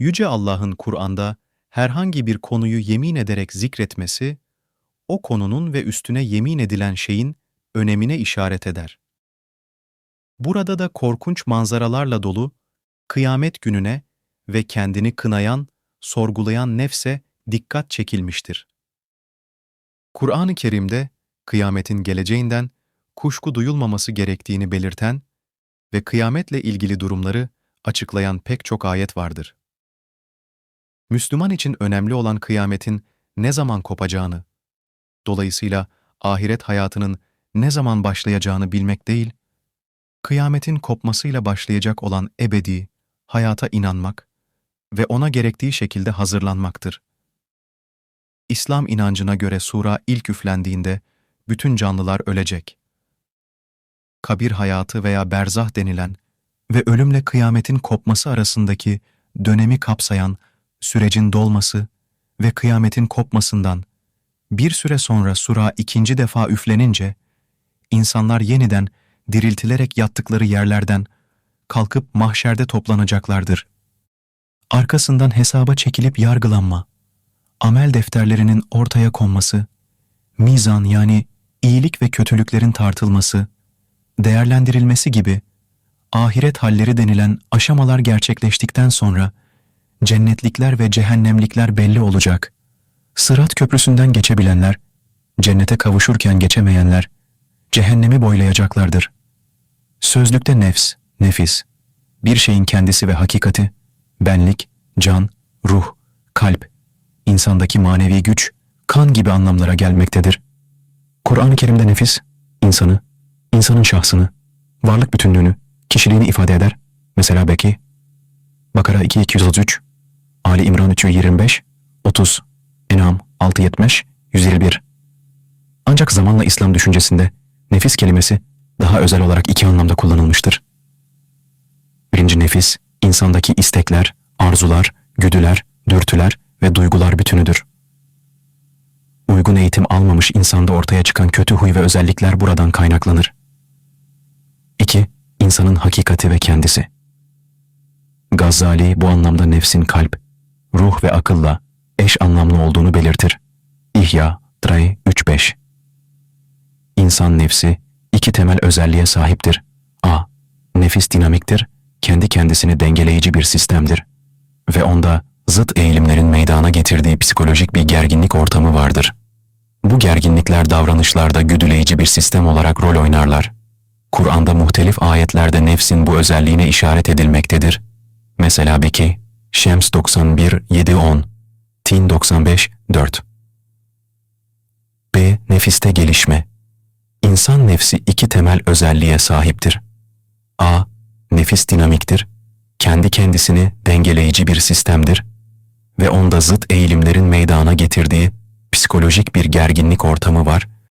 Yüce Allah'ın Kur'an'da herhangi bir konuyu yemin ederek zikretmesi, o konunun ve üstüne yemin edilen şeyin önemine işaret eder. Burada da korkunç manzaralarla dolu, kıyamet gününe ve kendini kınayan, sorgulayan nefse dikkat çekilmiştir. Kur'an-ı Kerim'de kıyametin geleceğinden kuşku duyulmaması gerektiğini belirten ve kıyametle ilgili durumları açıklayan pek çok ayet vardır. Müslüman için önemli olan kıyametin ne zaman kopacağını, dolayısıyla ahiret hayatının ne zaman başlayacağını bilmek değil, kıyametin kopmasıyla başlayacak olan ebedi hayata inanmak ve ona gerektiği şekilde hazırlanmaktır. İslam inancına göre sura ilk üflendiğinde bütün canlılar ölecek. Kabir hayatı veya berzah denilen ve ölümle kıyametin kopması arasındaki dönemi kapsayan sürecin dolması ve kıyametin kopmasından bir süre sonra sura ikinci defa üflenince, insanlar yeniden diriltilerek yattıkları yerlerden kalkıp mahşerde toplanacaklardır. Arkasından hesaba çekilip yargılanma, amel defterlerinin ortaya konması, mizan yani iyilik ve kötülüklerin tartılması, değerlendirilmesi gibi ahiret halleri denilen aşamalar gerçekleştikten sonra cennetlikler ve cehennemlikler belli olacak. Sırat köprüsünden geçebilenler, cennete kavuşurken geçemeyenler, cehennemi boylayacaklardır. Sözlükte nefs, nefis, bir şeyin kendisi ve hakikati, benlik, can, ruh, kalp, insandaki manevi güç, kan gibi anlamlara gelmektedir. Kur'an-ı Kerim'de nefis, insanı, insanın şahsını, varlık bütünlüğünü, kişiliğini ifade eder. Mesela Beki, Bakara 2233, Ali İmran 325, 30, En'am 670, 151. Ancak zamanla İslam düşüncesinde nefis kelimesi daha özel olarak iki anlamda kullanılmıştır. Birinci nefis, insandaki istekler, arzular, güdüler, dürtüler ve duygular bütünüdür. Uygun eğitim almamış insanda ortaya çıkan kötü huy ve özellikler buradan kaynaklanır. 2. İnsanın hakikati ve kendisi. Gazali bu anlamda nefsin kalp, ruh ve akılla eş anlamlı olduğunu belirtir. İhya 3.5 İnsan nefsi iki temel özelliğe sahiptir. A. Nefis dinamiktir, kendi kendisini dengeleyici bir sistemdir. Ve onda zıt eğilimlerin meydana getirdiği psikolojik bir gerginlik ortamı vardır. Bu gerginlikler davranışlarda güdüleyici bir sistem olarak rol oynarlar. Kur'an'da muhtelif ayetlerde nefsin bu özelliğine işaret edilmektedir. Mesela Beki, Şems 91, 7-10, Tin 95, 4. B. Nefiste gelişme. İnsan nefsi iki temel özelliğe sahiptir. A. Nefis dinamiktir, kendi kendisini dengeleyici bir sistemdir ve onda zıt eğilimlerin meydana getirdiği psikolojik bir gerginlik ortamı var